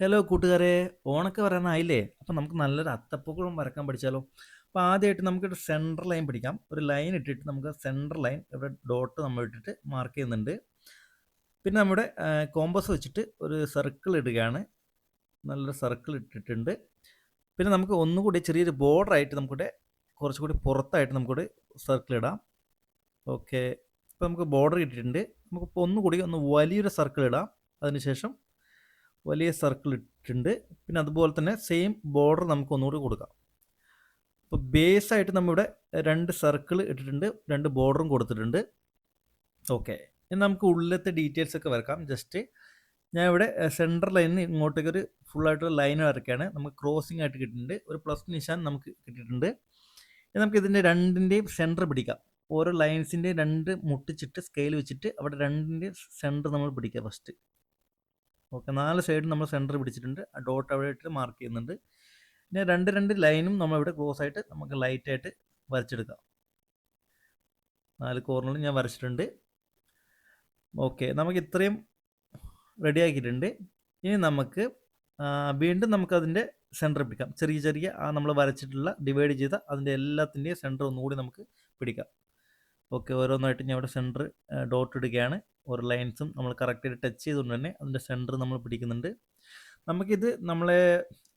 Hello കൂട്ടുകാരെ. ഓണൊക്കെ വരാനായില്ലേ? അപ്പം നമുക്ക് നല്ലൊരു അത്തപ്പൂക്കളം വരക്കാൻ പഠിച്ചാലോ? അപ്പോൾ ആദ്യമായിട്ട് നമുക്കൊരു സെന്റർ ലൈൻ പിടിക്കാം. ഒരു ലൈൻ ഇട്ടിട്ട് നമുക്ക് സെന്റർ ലൈൻ ഇവിടെ ഡോട്ട് നമ്മൾ ഇട്ടിട്ട് മാർക്ക് ചെയ്യുന്നുണ്ട്. പിന്നെ നമ്മുടെ കോമ്പസ് വെച്ചിട്ട് ഒരു സർക്കിൾ ഇടുകയാണ്. നല്ലൊരു സർക്കിൾ ഇട്ടിട്ടുണ്ട്. പിന്നെ നമുക്ക് ഒന്നുകൂടി ചെറിയൊരു ബോർഡറായിട്ട് നമുക്കിവിടെ കുറച്ചുകൂടി പുറത്തായിട്ട് നമുക്കിവിടെ സർക്കിൾ ഇടാം. ഓക്കെ ഇപ്പോൾ നമുക്ക് ബോർഡർ ഇട്ടിട്ടുണ്ട്. നമുക്കിപ്പോൾ ഒന്നുകൂടി ഒന്ന് വലിയൊരു സർക്കിൾ ഇടാം. അതിനുശേഷം വലിയ സർക്കിൾ ഇട്ടിട്ടുണ്ട്. പിന്നെ അതുപോലെ തന്നെ സെയിം ബോർഡർ നമുക്ക് ഒന്നുകൂടി കൊടുക്കാം. അപ്പോൾ ബേസ് ആയിട്ട് നമ്മളിവിടെ രണ്ട് സർക്കിൾ ഇട്ടിട്ടുണ്ട്. രണ്ട് ബോർഡറും കൊടുത്തിട്ടുണ്ട്. ഓക്കെ ഇനി നമുക്ക് ഉള്ളിലത്തെ ഡീറ്റെയിൽസ് ഒക്കെ വരക്കാം. ജസ്റ്റ് ഞാൻ ഇവിടെ സെന്റർ ലൈനിന് ഇങ്ങോട്ടേക്ക് ഒരു ഫുള്ളായിട്ടൊരു ലൈൻ വരയ്ക്കുകയാണ്. നമുക്ക് ക്രോസിംഗ് ആയിട്ട് കിട്ടിയിട്ടുണ്ട്. ഒരു പ്ലസ് നിശാൻ നമുക്ക് കിട്ടിയിട്ടുണ്ട്. ഇനി നമുക്ക് ഇതിന്റെ രണ്ടിന്റെയും സെന്റർ പിടിക്കാം. ഓരോ ലൈൻസിന്റെയും രണ്ട് മുട്ടിച്ചിട്ട് സ്കെയിൽ വെച്ചിട്ട് അവിടെ രണ്ടിന്റെയും സെന്റർ നമ്മൾ പിടിക്കുക ഫസ്റ്റ് ഓക്കെ. നാല് സൈഡും നമ്മൾ സെന്റർ പിടിച്ചിട്ടുണ്ട്. ഡോട്ട് അവിടെ ഇട്ട് മാർക്ക് ചെയ്യുന്നുണ്ട്. പിന്നെ രണ്ട് രണ്ട് ലൈനും നമ്മൾ ഇവിടെ ക്ലോസ് ആയിട്ട് നമുക്ക് ലൈറ്റായിട്ട് വരച്ചെടുക്കാം. നാല് കോർണറിൽ ഞാൻ വരച്ചിട്ടുണ്ട്. ഓക്കെ. നമുക്ക് ഇത്രയും റെഡി ആക്കിയിട്ടുണ്ട്. ഇനി നമുക്ക് വീണ്ടും നമുക്കതിന്റെ സെന്റർ പിടിക്കാം. ചെറിയ ചെറിയ ആ നമ്മൾ വരച്ചിട്ടുള്ള ഡിവൈഡ് ചെയ്ത അതിന്റെ എല്ലാത്തിന്റെയും സെന്റർ ഒന്നുകൂടി നമുക്ക് പിടിക്കാം. ഓക്കെ. ഓരോന്നായിട്ട് ഞാൻ ഇവിടെ സെന്റർ ഡോട്ട് ഇടുകയാണ്. ഓരോ ലൈൻസും നമ്മൾ കറക്റ്റായിട്ട് ടച്ച് ചെയ്തുകൊണ്ട് തന്നെ അതിന്റെ സെന്റർ നമ്മൾ പിടിക്കുന്നുണ്ട്. നമുക്കിത് നമ്മളെ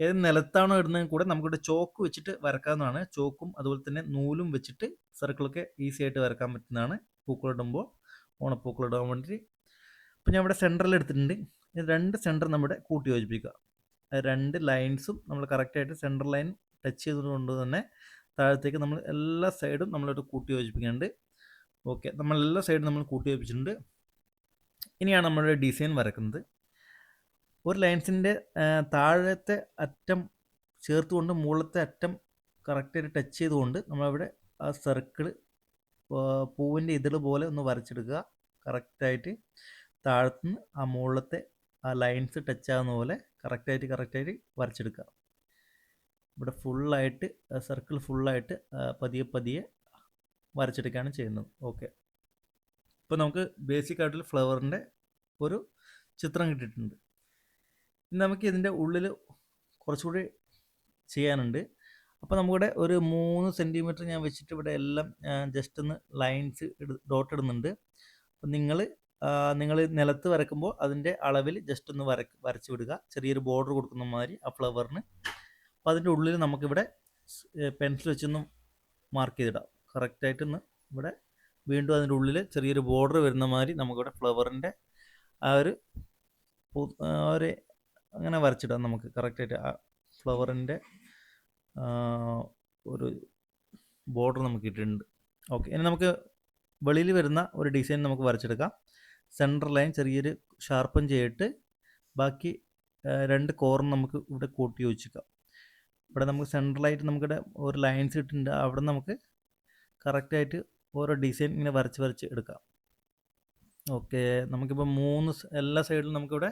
ഏത് നിലത്താണോ ഇടുന്നതെങ്കിൽ കൂടെ നമുക്കിവിടെ ചോക്ക് വെച്ചിട്ട് വരക്കാവുന്നതാണ്. ചോക്കും അതുപോലെ തന്നെ നൂലും വെച്ചിട്ട് സർക്കിളൊക്കെ ഈസി ആയിട്ട് വരക്കാൻ പറ്റുന്നതാണ്. പൂക്കളിടുമ്പോൾ ഓണപ്പൂക്കളിടാൻ വേണ്ടിയിട്ട്. അപ്പോൾ ഞാൻ ഇവിടെ സെന്ററിൽ എടുത്തിട്ടുണ്ട്. രണ്ട് സെന്റർ നമ്മുടെ കൂട്ടി യോജിപ്പിക്കുക. രണ്ട് ലൈൻസും നമ്മൾ കറക്റ്റായിട്ട് സെന്റർ ലൈൻ ടച്ച് ചെയ്തുകൊണ്ട് തന്നെ താഴത്തേക്ക് നമ്മൾ എല്ലാ സൈഡും നമ്മളൊരു കൂട്ടി യോജിപ്പിക്കുന്നുണ്ട്. ഓക്കെ. നമ്മൾ എല്ലാ സൈഡും നമ്മൾ കൂട്ടി യോജിപ്പിച്ചിട്ടുണ്ട്. ഇനിയാണ് നമ്മുടെ ഡിസൈൻ വരക്കുന്നത്. ഒരു ലൈൻസിന്റെ താഴത്തെ അറ്റം ചേർത്തുകൊണ്ട് മുകളിലത്തെ അറ്റം കറക്റ്റായിട്ട് ടച്ച് ചെയ്തുകൊണ്ട് നമ്മളവിടെ ആ സർക്കിൾ പൂവിന്റെ ഇതിൾ പോലെ ഒന്ന് വരച്ചെടുക്കുക കറക്റ്റായിട്ട് താഴത്തുനിന്ന് ആ മുകളിലത്തെ ആ ലൈൻസ് ടച്ച് ആകുന്ന പോലെ കറക്റ്റായിട്ട് കറക്റ്റായിട്ട് വരച്ചെടുക്കുക ഇവിടെ ഫുള്ളായിട്ട് സർക്കിൾ ഫുള്ളായിട്ട് പതിയെ പതിയെ വരച്ചെടുക്കുകയാണ് ചെയ്യുന്നത്. ഓക്കെ ഇപ്പോൾ നമുക്ക് ബേസിക് ആയിട്ടുള്ള ഫ്ലവറിന്റെ ഒരു ചിത്രം കിട്ടിയിട്ടുണ്ട്. ഇനി നമുക്ക് ഇതിന്റെ ഉള്ളിൽ കുറച്ചുകൂടി ചെയ്യാനുണ്ട്. അപ്പോൾ നമുക്കിവിടെ ഒരു മൂന്ന് സെന്റിമീറ്റർ ഞാൻ വെച്ചിട്ട് ഇവിടെ എല്ലാം ജസ്റ്റ് ഒന്ന് ലൈൻസ് ഡോട്ട് ഇടുന്നുണ്ട്. അപ്പം നിങ്ങൾ നിങ്ങൾ നിലത്ത് വരക്കുമ്പോൾ അതിന്റെ അളവിൽ ജസ്റ്റ് ഒന്ന് വര വരച്ച് വിടുക. ചെറിയൊരു ബോർഡർ കൊടുക്കുന്ന മാതിരി ആ ഫ്ലവറിന് അപ്പോൾ അതിന്റെ ഉള്ളിൽ നമുക്കിവിടെ പെൻസിൽ വെച്ചൊന്ന് മാർക്ക് ചെയ്തിടാം. കറക്റ്റായിട്ടൊന്ന് ഇവിടെ വീണ്ടും അതിന്റെ ഉള്ളിൽ ചെറിയൊരു ബോർഡർ വരുന്ന മാതിരി നമുക്കിവിടെ ഫ്ലവറിന്റെ ആ ഒരു ഒരു അങ്ങനെ വരച്ചിടാം നമുക്ക് കറക്റ്റായിട്ട് ആ ഫ്ലവറിന്റെ ഒരു ബോർഡർ നമുക്ക് ഇട്ടിട്ടുണ്ട്. ഓക്കെ ഇനി നമുക്ക് വെളിയിൽ വരുന്ന ഒരു ഡിസൈൻ നമുക്ക് വരച്ചെടുക്കാം. സെന്റർ ലൈൻ ചെറിയൊരു ഷാർപ്പൻ ചെയ്തിട്ട് ബാക്കി രണ്ട് കോർണർ നമുക്ക് ഇവിടെ കൂട്ടി വെച്ചിക്കാം ഇവിടെ നമുക്ക് സെൻട്രലായിട്ട് നമുക്കിവിടെ ഒരു ലൈൻസ് ഇട്ടിട്ടുണ്ട്. അവിടെ നമുക്ക് കറക്റ്റായിട്ട് ഓരോ ഡിസൈൻ ഇങ്ങനെ വരച്ച് വരച്ച് എടുക്കാം. ഓക്കെ നമുക്കിപ്പോൾ മൂന്ന് എല്ലാ സൈഡിലും നമുക്കിവിടെ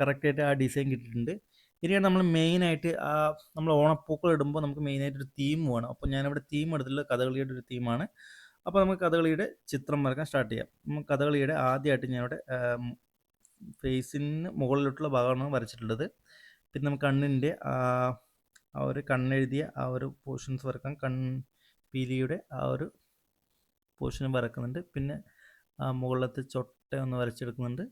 കറക്റ്റായിട്ട് ആ ഡിസൈൻ കിട്ടിയിട്ടുണ്ട്. ഇനിയാണ് നമ്മൾ മെയിനായിട്ട് ആ നമ്മൾ ഓണപ്പൂക്കൾ ഇടുമ്പോൾ നമുക്ക് മെയിനായിട്ട് ഒരു തീം വേണം. അപ്പോൾ ഞാനിവിടെ തീം എടുത്തിട്ടുള്ള കഥകളിയുടെ ഒരു തീമാണ് അപ്പോൾ നമുക്ക് കഥകളിയുടെ ചിത്രം വരക്കാൻ സ്റ്റാർട്ട് ചെയ്യാം. നമുക്ക് കഥകളിയുടെ ആദ്യമായിട്ട് ഞാനിവിടെ ഫേസിന് മുകളിലോട്ടുള്ള ഭാഗമാണ് വരച്ചിട്ടുള്ളത്. പിന്നെ നമുക്ക് കണ്ണിന്റെ ആ ഒരു കണ്ണെഴുതിയ ആ ഒരു പോർഷൻസ് വരക്കാം. കൺ പീലിയുടെ ആ ഒരു പോർഷൻ വരക്കുന്നുണ്ട്. പിന്നെ ആ മുകളിലത്തെ ചൊട്ട ഒന്ന് വരച്ചെടുക്കുന്നുണ്ട്.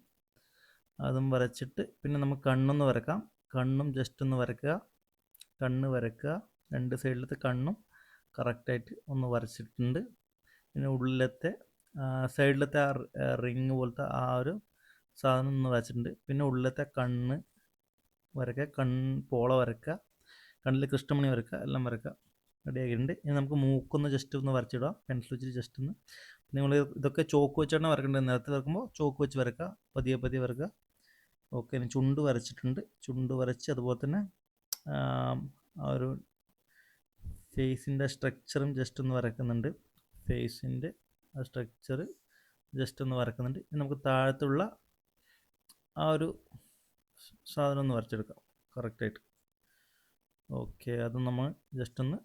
അതും വരച്ചിട്ട് പിന്നെ നമുക്ക് കണ്ണൊന്ന് വരക്കാം. കണ്ണും ജസ്റ്റ് ഒന്ന് വരക്കുക. കണ്ണ് വരക്കുക. രണ്ട് സൈഡിലത്തെ കണ്ണും കറക്റ്റായിട്ട് ഒന്ന് വരച്ചിട്ടുണ്ട്. പിന്നെ ഉള്ളിലത്തെ സൈഡിലത്തെ ആ റിങ് പോലത്തെ ആ ഒരു സാധനം ഒന്ന് വരച്ചിട്ടുണ്ട്. പിന്നെ ഉള്ളിലത്തെ കണ്ണ് വരക്കുക. കൺ പോള വരക്കുക. കണ്ണിൽ കൃഷ്ണമണി വരക്കുക. എല്ലാം വരയ്ക്കുക റെഡി ആക്കിയിട്ടുണ്ട് ഇനി നമുക്ക് മൂക്കൊന്ന് ജസ്റ്റ് ഒന്ന് വരച്ചിടാം പെൻസിൽ വെച്ചിട്ട് ജസ്റ്റ് ഒന്ന്. നിങ്ങൾ ഇതൊക്കെ ചോക്ക് വെച്ചാണ് വരക്കേണ്ടത്. നേരത്തെ വരക്കുമ്പോൾ ചോക്ക് വെച്ച് വരക്കുക പതിയെ പതിയെ വരക്കുക ഓക്കെ ഇനി ചുണ്ട് വരച്ചിട്ടുണ്ട്. ചുണ്ട് വരച്ച് അതുപോലെ തന്നെ ആ ഒരു ഫേസിന്റെ സ്ട്രക്ചറും ജസ്റ്റ് ഒന്ന് വരക്കുന്നുണ്ട്. ഫേസിന്റെ ആ സ്ട്രക്ചർ ജസ്റ്റ് ഒന്ന് വരക്കുന്നുണ്ട്. ഇനി നമുക്ക് താഴത്തുള്ള ആ ഒരു സാധനം ഒന്ന് വരച്ചെടുക്കാം. കറക്റ്റായിട്ട് ഓക്കെ അത് നമ്മൾ ജസ്റ്റ് ഒന്ന്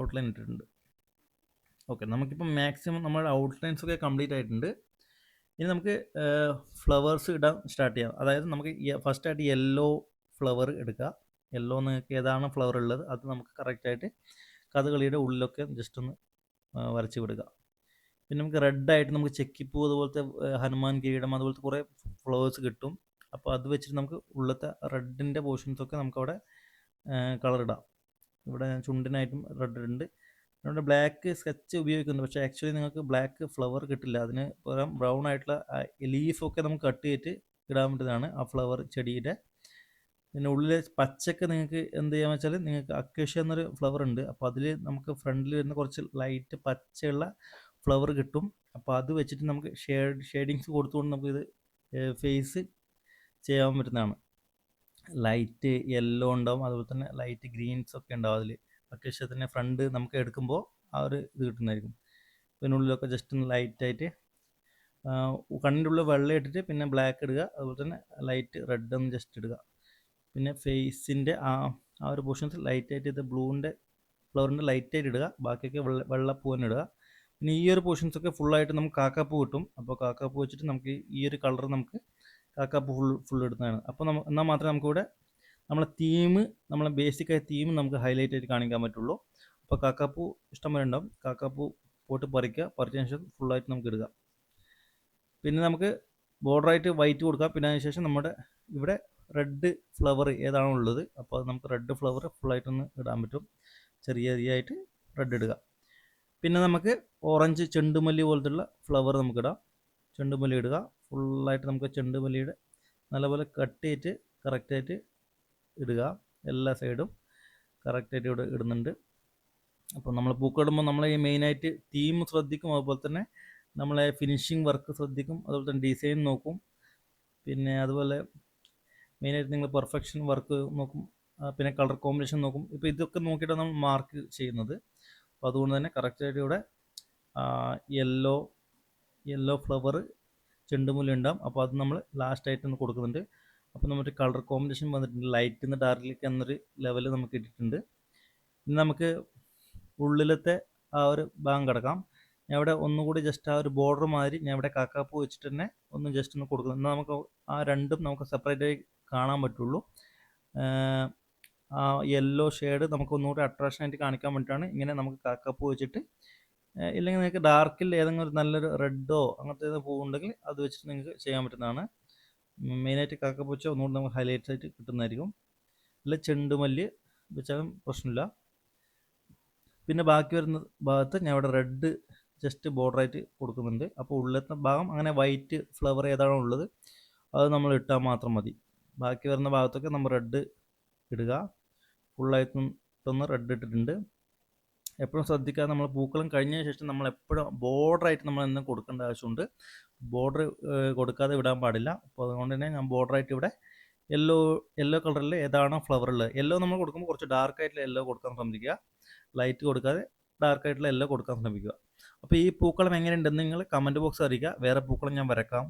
ഔട്ട്ലൈൻ ഇട്ടിട്ടുണ്ട്. ഓക്കെ നമുക്കിപ്പോൾ മാക്സിമം നമ്മുടെ ഔട്ട്ലൈൻസ് ഒക്കെ കംപ്ലീറ്റ് ആയിട്ടുണ്ട്. ഇനി നമുക്ക് ഫ്ലവേഴ്സ് ഇടാൻ സ്റ്റാർട്ട് ചെയ്യാം. അതായത് നമുക്ക് ഫസ്റ്റ് ആയിട്ട് യെല്ലോ ഫ്ലവർ എടുക്കുക യെല്ലോ നിങ്ങൾക്ക് ഏതാണ് ഫ്ലവർ ഉള്ളത്? അത് നമുക്ക് കറക്റ്റായിട്ട് കഥകളിയുടെ ഉള്ളിലൊക്കെ ജസ്റ്റ് ഒന്ന് വരച്ച് വിടുക. പിന്നെ നമുക്ക് റെഡായിട്ട് നമുക്ക് ചെക്കിപ്പൂ അതുപോലത്തെ ഹനുമാൻ കിരീടം അതുപോലത്തെ കുറേ ഫ്ലവേഴ്സ് കിട്ടും. അപ്പോൾ അത് വെച്ചിട്ട് നമുക്ക് ഉള്ളത്തെ റെഡിന്റെ പോർഷൻസൊക്കെ നമുക്കവിടെ കളർ ഇടാം. ഇവിടെ ഞാൻ ചുണ്ടിനായിട്ടും റെഡ് ഉണ്ട്. ഇവിടെ ബ്ലാക്ക് സ്കെച്ച് ഉപയോഗിക്കുന്നുണ്ട്. പക്ഷേ ആക്ച്വലി നിങ്ങൾക്ക് ബ്ലാക്ക് ഫ്ലവർ കിട്ടില്ല. അതിന് പകരം ബ്രൗൺ ആയിട്ടുള്ള ലീഫൊക്കെ നമുക്ക് കട്ട് ചെയ്തിട്ട് ഇടാൻ പറ്റുന്നതാണ് ആ ഫ്ലവർ ചെടിയുടെ. പിന്നെ ഉള്ളിലെ പച്ചക്ക് നിങ്ങൾക്ക് എന്ത് ചെയ്യാന്ന് വെച്ചാൽ നിങ്ങൾക്ക് അക്കേഷ്യ എന്നൊരു ഫ്ലവർ ഉണ്ട്. അപ്പോൾ അതിൽ നമുക്ക് ഫ്രണ്ടിൽ വരുന്ന കുറച്ച് ലൈറ്റ് പച്ചയുള്ള ഫ്ലവർ കിട്ടും. അപ്പോൾ അത് വെച്ചിട്ട് നമുക്ക് ഷേഡ് ഷെയ്ഡിങ്സ് കൊടുത്തുകൊണ്ട് നമുക്കിത് ഫേസ് ചെയ്യാൻ പറ്റുന്നതാണ്. ലൈറ്റ് യെല്ലോ ഉണ്ടാവും. അതുപോലെ തന്നെ ലൈറ്റ് ഗ്രീൻസ് ഒക്കെ ഉണ്ടാവും അതിൽ അക്കേഷ്യത്തിന്റെ ഫ്രണ്ട് നമുക്ക് എടുക്കുമ്പോൾ ആ ഒരു ഇത് കിട്ടുന്നതായിരിക്കും. പിന്നെ ഉള്ളിലൊക്കെ ജസ്റ്റ് ഒന്ന് ലൈറ്റായിട്ട് കണ്ണിന്റെ ഉള്ളിൽ വെള്ളം ഇട്ടിട്ട് പിന്നെ ബ്ലാക്ക് ഇടുക. അതുപോലെ തന്നെ ലൈറ്റ് റെഡ് ഒന്ന് ജസ്റ്റ് ഇടുക. പിന്നെ ഫേസിന്റെ ആ ആ ഒരു പോർഷൻസ് ലൈറ്റായിട്ട് ഇത് ബ്ലൂവിന്റെ ഫ്ലവറിന്റെ ലൈറ്റായിട്ട് ഇടുക. ബാക്കിയൊക്കെ വെള്ള വെള്ളപ്പൂ തന്നെ ഇടുക. പിന്നെ ഈ ഒരു പോർഷൻസ് ഒക്കെ ഫുള്ളായിട്ട് നമുക്ക് കാക്കാപ്പൂ കിട്ടും. അപ്പോൾ കാക്കാപ്പൂ വെച്ചിട്ട് നമുക്ക് ഈ ഒരു കളർ നമുക്ക് കാക്കാപ്പൂ ഫുൾ ഫുൾ ഇടുന്നതാണ് അപ്പോൾ നമ്മൾ എന്നാൽ മാത്രമേ നമുക്കിവിടെ നമ്മളെ തീം നമ്മളെ ബേസിക് ആയ തീം നമുക്ക് ഹൈലൈറ്റ് ആയിട്ട് കാണിക്കാൻ പറ്റുള്ളൂ. അപ്പോൾ കാക്കാപ്പൂ ഇഷ്ടംപോലെ ഉണ്ടാവും. കാക്കാപ്പൂ പോട്ട് പറിക്കുക. പറിച്ചതിന് ശേഷം ഫുള്ളായിട്ട് നമുക്ക് ഇടുക. പിന്നെ നമുക്ക് ബോർഡറായിട്ട് വൈറ്റ് കൊടുക്കാം. പിന്നെ അതിന് ശേഷം നമ്മുടെ ഇവിടെ റെഡ് ഫ്ലവർ ഏതാണോ ഉള്ളത്? അപ്പോൾ അത് നമുക്ക് റെഡ് ഫ്ലവർ ഫുള്ളായിട്ടൊന്ന് ഇടാൻ പറ്റും. ചെറിയ ചെറിയായിട്ട് റെഡ് ഇടുക. പിന്നെ നമുക്ക് ഓറഞ്ച് ചെണ്ടുമല്ലി പോലത്തുള്ള ഫ്ലവർ നമുക്ക് ഇടാം. ചെണ്ടുമല്ലി ഇടുക. ഫുള്ളായിട്ട് നമുക്ക് ചെണ്ടുമല്ലിയുടെ നല്ലപോലെ കട്ട് ചെയ്തിട്ട് കറക്റ്റായിട്ട് ഇടുക. എല്ലാ സൈഡും കറക്റ്റായിട്ട് ഇവിടെ ഇടുന്നുണ്ട്. അപ്പോൾ നമ്മൾ പൂക്കളിടുമ്പോൾ നമ്മൾ ഈ മെയിനായിട്ട് തീം ശ്രദ്ധിക്കും. അതുപോലെ തന്നെ നമ്മളെ ഫിനിഷിങ് വർക്ക് ശ്രദ്ധിക്കും. അതുപോലെ തന്നെ ഡിസൈൻ നോക്കും. പിന്നെ അതുപോലെ മെയിനായിട്ട് നിങ്ങൾ പെർഫെക്ഷൻ വർക്ക് നോക്കും. പിന്നെ കളർ കോമ്പിനേഷൻ നോക്കും. ഇപ്പോൾ ഇതൊക്കെ നോക്കിയിട്ടാണ് നമ്മൾ മാർക്ക് ചെയ്യുന്നത്. അപ്പോൾ അതുകൊണ്ട് തന്നെ കറക്റ്റായിട്ട് ഇവിടെ യെല്ലോ യെല്ലോ ഫ്ലവർ ചെണ്ടുമുല്ല ഉണ്ടാവും അപ്പോൾ അത് നമ്മൾ ലാസ്റ്റ് ഒന്ന് കൊടുക്കുന്നുണ്ട്. അപ്പോൾ നമ്മുടെ കളർ കോമ്പിനേഷൻ വന്നിട്ടുണ്ട്. ലൈറ്റ് നിന്ന് ഡാർക്കിലേക്ക് എന്നൊരു ലെവൽ നമുക്ക് ഇട്ടിട്ടുണ്ട്. ഇനി നമുക്ക് ഉള്ളിലത്തെ ആ ഒരു ഭാഗം കിടക്കാം. ഞാൻ ഇവിടെ ഒന്നുകൂടി ജസ്റ്റ് ആ ഒരു ബോർഡർ മാതിരി ഞാൻ ഇവിടെ കാക്കാപ്പൂ വെച്ചിട്ട് തന്നെ ഒന്ന് ജസ്റ്റ് ഒന്ന് കൊടുക്കുന്നു. എന്നാൽ നമുക്ക് ആ രണ്ടും നമുക്ക് സെപ്പറേറ്റ് ആയി കാണാൻ പറ്റുള്ളൂ. ആ യെല്ലോ ഷെയ്ഡ് നമുക്ക് ഒന്നുകൂടി അട്രാക്ഷൻ ആയിട്ട് കാണിക്കാൻ വേണ്ടിയിട്ടാണ് ഇങ്ങനെ നമുക്ക് കാക്കാപ്പൂ വെച്ചിട്ട് ഇല്ലെങ്കിൽ നിങ്ങൾക്ക് ഡാർക്കിൽ ഏതെങ്കിലും ഒരു നല്ലൊരു റെഡോ അങ്ങനത്തെ ഏതെങ്കിലും പൂവുണ്ടെങ്കിൽ അത് വെച്ചിട്ട് നിങ്ങൾക്ക് ചെയ്യാൻ പറ്റുന്നതാണ്. മെയിനായിട്ട് കാക്കപ്പൂച്ച ഒന്നുകൂടി നമുക്ക് ഹൈലൈറ്റ് ആയിട്ട് കിട്ടുന്നതായിരിക്കും. അല്ല ചെണ്ടുമല്ലി വെച്ചാലും പ്രശ്നമില്ല. പിന്നെ ബാക്കി വരുന്ന ഭാഗത്ത് ഞാൻ ഇവിടെ റെഡ് ജസ്റ്റ് ബോർഡറായിട്ട് കൊടുക്കുന്നുണ്ട്. അപ്പോൾ ഉള്ളത്തെ ഭാഗം അങ്ങനെ വൈറ്റ് ഫ്ലവർ ഏതാണോ ഉള്ളത് അത് നമ്മൾ ഇട്ടാൽ മാത്രം മതി. ബാക്കി വരുന്ന ഭാഗത്തൊക്കെ നമ്മൾ റെഡ് ഇടുക. ഫുള്ളായിട്ടൊന്ന് റെഡ് ഇട്ടിട്ടുണ്ട്. എപ്പോഴും ശ്രദ്ധിക്കാതെ നമ്മൾ പൂക്കളം കഴിഞ്ഞതിന് ശേഷം നമ്മൾ എപ്പോഴും ബോർഡറായിട്ട് നമ്മൾ എന്നും കൊടുക്കേണ്ട ആവശ്യമുണ്ട്. ബോർഡർ കൊടുക്കാതെ വിടാൻ പാടില്ല. അപ്പോൾ അതുകൊണ്ട് തന്നെ ഞാൻ ബോർഡറായിട്ട് ഇവിടെ യെല്ലോ യെല്ലോ കളറിൽ ഏതാണോ ഫ്ലവർ ഉള്ളത് യെല്ലോ നമ്മൾ കൊടുക്കുമ്പോൾ കുറച്ച് ഡാർക്ക് ആയിട്ടുള്ള യെല്ലോ കൊടുക്കാൻ ശ്രമിക്കുക. ലൈറ്റ് കൊടുക്കാതെ ഡാർക്ക് ആയിട്ടുള്ള യെല്ലോ കൊടുക്കാൻ ശ്രമിക്കുക. അപ്പോൾ ഈ പൂക്കളം എങ്ങനെയുണ്ടെന്ന് നിങ്ങൾ കമന്റ് ബോക്സ് അറിയിക്കുക. വേറെ പൂക്കളം ഞാൻ വരക്കാം.